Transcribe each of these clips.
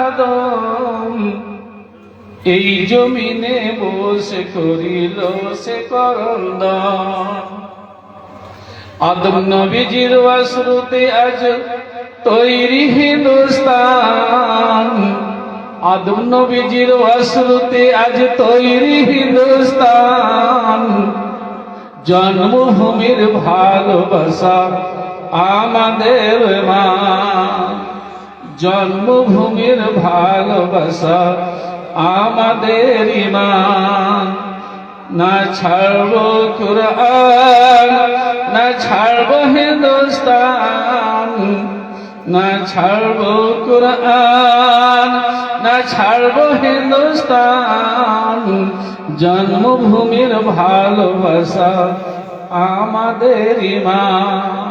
আদম, এই জমিনে বসে করিল সে করন্দ আদম নবীজির অশ্রুতে আজ তৈরি হিন্দুস্তান। আদম নবীজির অশ্রুতে আজ তৈরি হিন্দুস্তান। জন্মভূমির ভালোবাসা আমাদের মা জন্মভূমির ভালোবাসা আমাদের ইমান। না ছাড়ব কুরআন, না ছাড়ব হিন্দুস্তান। না ছাড়ব কুরআন, না ছাড়ব হিন্দুস্তান। জন্মভূমির ভালোবাসা আমাদের ইমান।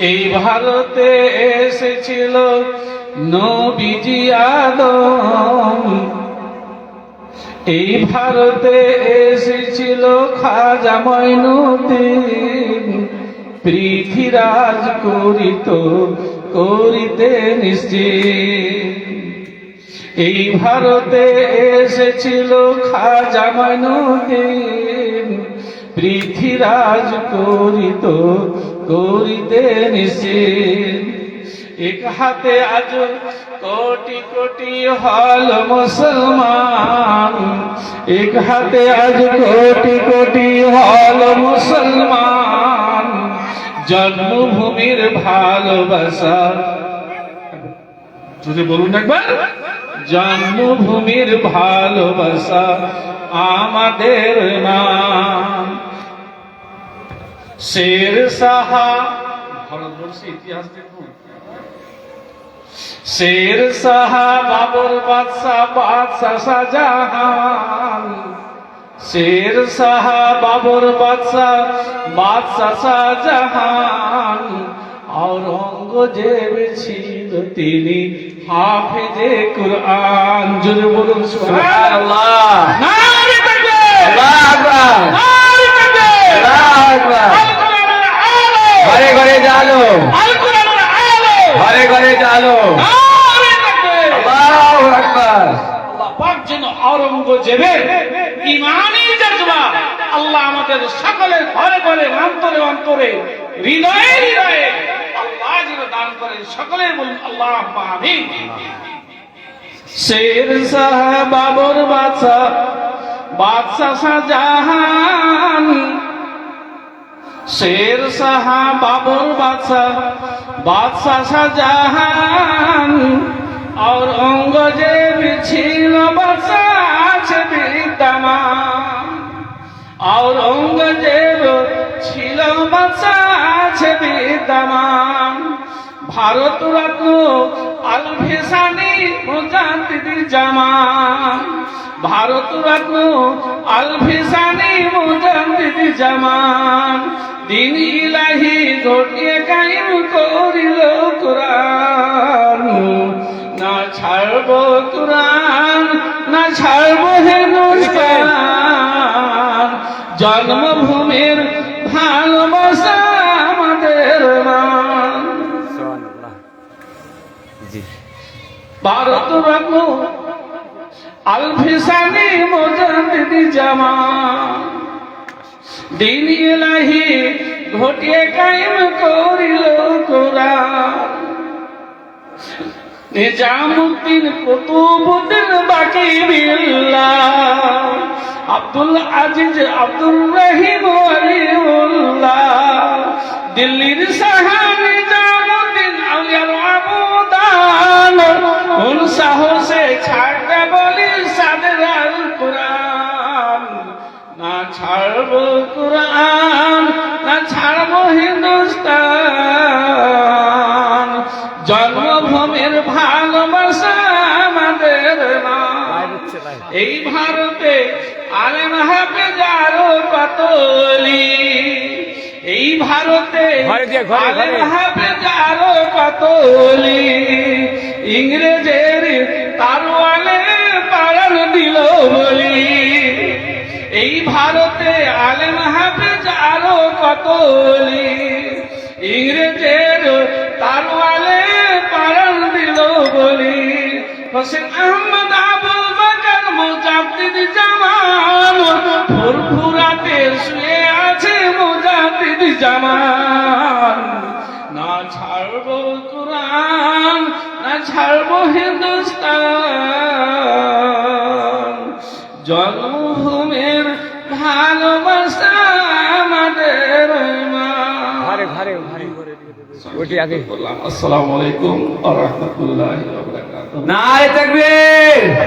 এই ভারতে এসেছিল নবীজি আদম। এই ভারতে এসেছিল খাজা ময়নুদ্দিন পৃথিরাজ করিত, করিতে নিশ্চিত। এই ভারতে এসেছিল খাজা ময়নুদ্দিন পৃথিরাজ করিত, করিতে এক হাতে আজ কোটি কোটি হল মুসলমান। এক হাতে আজ কোটি কোটি হল মুসলমান। জন্মভূমির ভালোবাসা। যদি বলুন একবার, জন্মভূমির ভালোবাসা আমাদের নাম শের সাহা। ভারতবর্ষে ইতিহাস দেখুন। শের সাহা বাবর বাদশাহ বাদশাহ শাহজাহান। শের সাহা বাবর বাদশাহ বাদশাহ শাহজাহান। আওরঙ্গজেব ছিল তিনি হাফেজে কুরআন। জোরে বলুন সুবহানাল্লাহ। নারে তাকবীর আল্লাহু আকবার। নারে তাকবীর আল্লাহু আকবার আল কোরআনের আলো ঘরে ঘরে জালো আল। আলো ঘরে ঘরে জালো নারে আল্লাহু আকবার। পাক যেন আওরঙ্গজেবের ইমানি জজবা আল্লাহ আমাদের সকলের ঘরে ঘরে অন্তরে অন্তরে হৃদয়ে হৃদয়ে আল্লাহ যেন দান করেন সকলের বলুন আল্লাহ আমিন শের শাহ বাবর বাদশাহ বাদশাহ শাহজাহান শের শাহ বাবর বাদশাহ বাদশাহ শাহজাহান, আর অঙ্গজেব ছিল বাদশাহ আছে বিদ্যমান। আর অঙ্গজেব ছিল বাদশাহ আছে বিদ্যমান। ভারত রত্ন আলভেসানি মুজাহিদির জামান। ভারত রত্ন আলভেসানি মুজাহিদির জামান। দিন ইলাহি ঘটিয়ে কায়েম করিল কোরআন। না ছাড়ব কোরআন না ছাড়ব হে হিন্দুস্তান জন্মভূমির ভালোবাসা আমাদের মান। ভারত রত্ন আলফিসানি মোজাদ্দিদি জামা দিন ইলাহি ঘটিয়ে কায়েম করিল কোরআন। নিজামুদ্দিন কুতুবুদ্দিন বাকি বিল্লাহ। আব্দুল আজিজ আব্দুল রহিম ওয়ালিউল্লাহ। দিল্লির শাহ নিজামুদ্দিন আউলিয়ার আবুদান কোন সাহসে ছাড়তে বলি সাদের কোরআন। ছাড়ব কোরআন না ছাড়ব হিন্দুস্তান। জন্মভূমির ভালোবাসা আমাদের এই ভারতে আলেম হাফেজ আরও কতলি এই ভারতে আলেম হাফেজ আরও কতলি ইংরেজের তারওয়ালে পালন দিল বলি। এই ভারতে আলেম হাফেজ আরও কতলি ইংরেজের তারওয়ালে পালন হোসেন আহমদ আবুল বাকার, মুজাদ্দিদ জামান ফুরফুরাতে শুয়ে আছে মুজাদ্দিদ জামান না ছাড়বো কোরআন, না ছাড়বো হিন্দুস্তান। জন্মভূমির ভালোবাসা আমাদের ইমান। ঘরে ঘরে ঘরে। ওটি আগে। আসসালামু আলাইকুম ওয়া রাহমাতুল্লাহি ওয়া বারাকাতুহু। নারে তাকবীর।